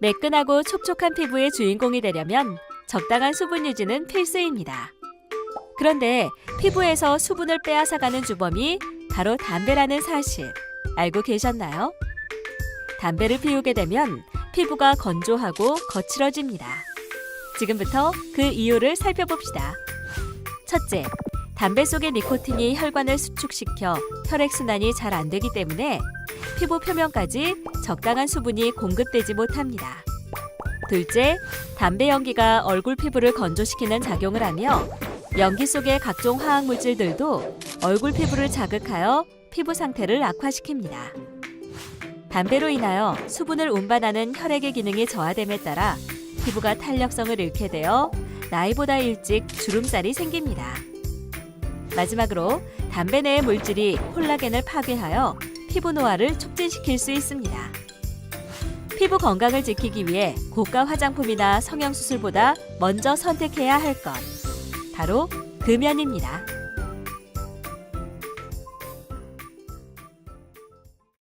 매끈하고 촉촉한 피부의 주인공이 되려면 적당한 수분 유지는 필수입니다. 그런데 피부에서 수분을 빼앗아가는 주범이 바로 담배라는 사실 알고 계셨나요? 담배를 피우게 되면 피부가 건조하고 거칠어집니다. 지금부터 그 이유를 살펴봅시다. 첫째, 담배 속의 니코틴이 혈관을 수축시켜 혈액순환이 잘 안 되기 때문에 피부 표면까지 적당한 수분이 공급되지 못합니다. 둘째, 담배 연기가 얼굴 피부를 건조시키는 작용을 하며 연기 속의 각종 화학 물질들도 얼굴 피부를 자극하여 피부 상태를 악화시킵니다. 담배로 인하여 수분을 운반하는 혈액의 기능이 저하됨에 따라 피부가 탄력성을 잃게 되어 나이보다 일찍 주름살이 생깁니다. 마지막으로 담배 내의 물질이 콜라겐을 파괴하여 피부 노화를 촉진시킬 수 있습니다. 피부 건강을 지키기 위해 고가 화장품이나 성형수술보다 먼저 선택해야 할 것. 바로 금연입니다.